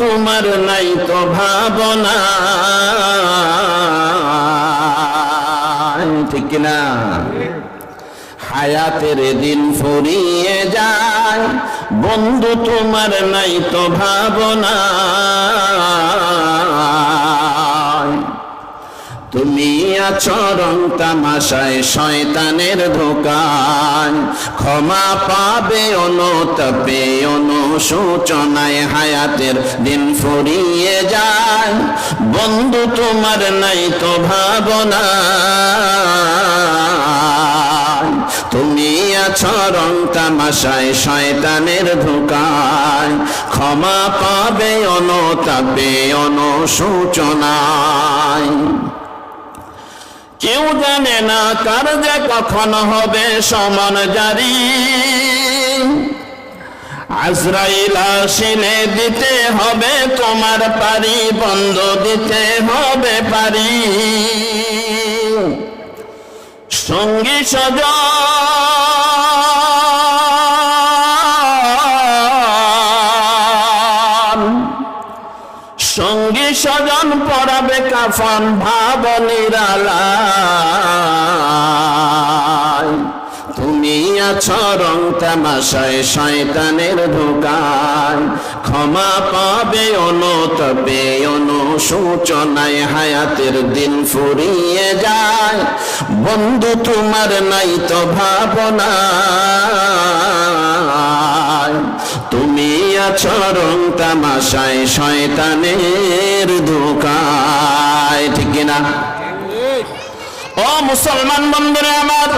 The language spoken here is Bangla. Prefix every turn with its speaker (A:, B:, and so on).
A: তোমার নাই তো ভাবনা। ঠিক না হায়াতের দিন ফুরিয়ে যায়, বন্ধু তোমার নাই তো ভাবনা। তুমি আছো রং তামাশায় শয়তানের ধোকান ক্ষমা পাবে অনুতপে অনুসূচনায় হায়াতের দিন ফুরিয়ে যায়। বন্ধু তোমার নাই তো ভাবনা। তুমি আছো রং তামাশায় শয়তানের ধোকায়। ক্ষমা পাবে অনুতাপে অনুসূচনায় কেউ জানে না কার যে কখন হবে সমান জারি। আজরাইল আসিলে দিতে হবে তোমার পারি, বন্ধ দিতে হবে পারি। সঙ্গী সজন সঙ্গী স্বজন পড়াবে কাফন ভাব নিরালায় তুমি আছো রং তামাশায় শয়তানের ধোকায়। ক্ষমা পাবে অনুতপে অনুসূচনায় হায়াতের দিন ফুরিয়ে যায়। বন্ধু তোমার নাই তো ভাবনা রং তামাশায় শয়তানের ধোকায় ঠিক কিনা? ও মুসলমান বন্ধুরে আমার